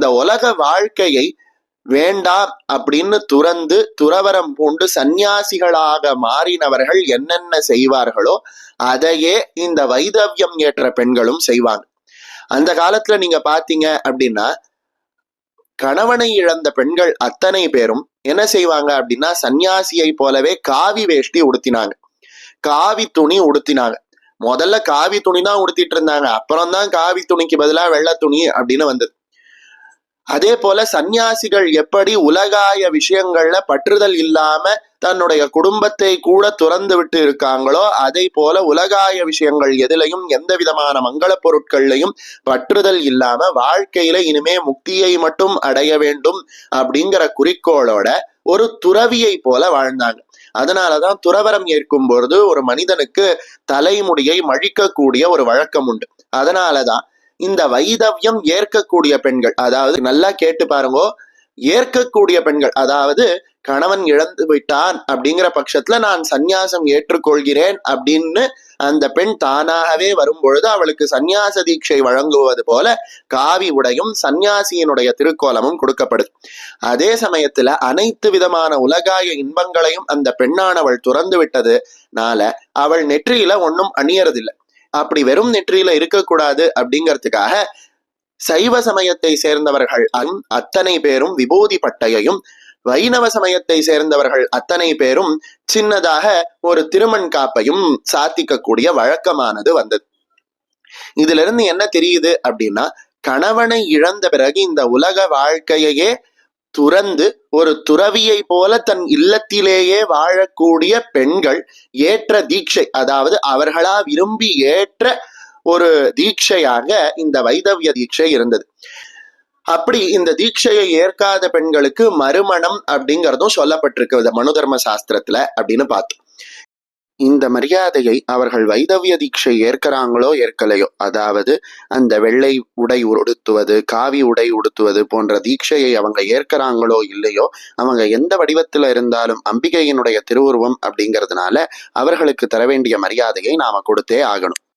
இந்த உலக வாழ்க்கையை வேண்டாம் அப்படின்னு துறந்து துறவரம் பூண்டு சந்நியாசிகளாக மாறினவர்கள் என்னென்ன செய்வார்களோ அதையே இந்த வைதவியம் ஏற்ற பெண்களும் செய்வாங்க. அந்த காலத்துல நீங்க பாத்தீங்க அப்படின்னா கணவனை இழந்த பெண்கள் அத்தனை பேரும் என்ன செய்வாங்க அப்படின்னா சன்னியாசியை போலவே காவி வேஷ்டி உடுத்தினாங்க. காவி துணி உடுத்தினாங்க. முதல்ல காவி துணி தான் உடுத்திட்டு இருந்தாங்க. அப்புறம் தான் காவி துணிக்கு பதிலா வெள்ளை துணி அப்படின்னு வந்தது. அதே போல சந்நியாசிகள் எப்படி உலகாய விஷயங்கள்ல பற்றுதல் இல்லாம தன்னுடைய குடும்பத்தை கூட துறந்து விட்டு இருக்காங்களோ அதை போல உலகாய விஷயங்கள் எதிலையும் எந்த விதமான மங்கள பொருட்கள்லையும் பற்றுதல் இல்லாம வாழ்க்கையில இனிமே முக்தியை மட்டும் அடைய வேண்டும் அப்படிங்கிற குறிக்கோளோட ஒரு துறவியை போல வாழ்ந்தாங்க. அதனாலதான் துறவரம் ஏற்கும் பொழுது ஒரு மனிதனுக்கு தலைமுடியை மழிக்கக்கூடிய ஒரு வழக்கம் உண்டு. அதனாலதான் இந்த வைதவியம் ஏற்கக்கூடிய பெண்கள் அதாவது நல்லா கேட்டு பாருங்க ஏற்கக்கூடிய பெண்கள் அதாவது கணவன் இழந்து விட்டான் அப்படிங்கிற பட்சத்துல நான் சந்நியாசம் ஏற்றுக்கொள்கிறேன் அப்படின்னு அந்த பெண் தானாகவே வரும் பொழுது அவளுக்கு சந்நியாச தீட்சை வழங்குவது போல காவி உடையும் சந்நியாசியினுடைய திருக்கோலமும் கொடுக்கப்படுது. அதே சமயத்துல அனைத்து விதமான உலகாய இன்பங்களையும் அந்த பெண்ணானவள் துறந்து விட்டதுனால அவள் நெற்றியில ஒன்றும் அணியறதில்லை. அப்படி வெறும் நெற்றியில இருக்கக்கூடாது அப்படிங்கிறதுக்காக சைவ சமயத்தை சேர்ந்தவர்கள் அத்தனை பேரும் விபூதி பட்டையையும் வைணவ சமயத்தை சேர்ந்தவர்கள் அத்தனை பேரும் சின்னதாக ஒரு திருமண் காப்பையும் சாத்திக்கக்கூடிய வழக்கமானது வந்தது. இதுல இருந்து என்ன தெரியுது அப்படின்னா கணவனை இழந்த பிறகு இந்த உலக வாழ்க்கையையே துறந்து ஒரு துறவியை போல தன் இல்லத்திலேயே வாழக்கூடிய பெண்கள் ஏற்ற தீட்சை அதாவது அவர்களா விரும்பி ஏற்ற ஒரு தீட்சையாக இந்த வைதவிய தீட்சை இருந்தது. அப்படி இந்த தீட்சையை ஏற்காத பெண்களுக்கு மறுமணம் அப்படிங்கிறதும் சொல்லப்பட்டிருக்கு மனு தர்ம சாஸ்திரத்துல அப்படின்னு பார்த்தோம். இந்த மரியாதையை அவர்கள் வைதவிய தீட்சை ஏற்கிறாங்களோ ஏற்கலையோ? அதாவது அந்த வெள்ளை உடை உடுத்துவது காவி உடை உடுத்துவது போன்ற தீட்சையை அவங்க ஏற்கிறாங்களோ இல்லையோ? அவங்க எந்த வடிவத்தில் இருந்தாலும் அம்பிகையினுடைய திருவுருவம் அப்படிங்கிறதுனால அவர்களுக்கு தர வேண்டிய மரியாதையை நாம கொடுத்தே ஆகணும்.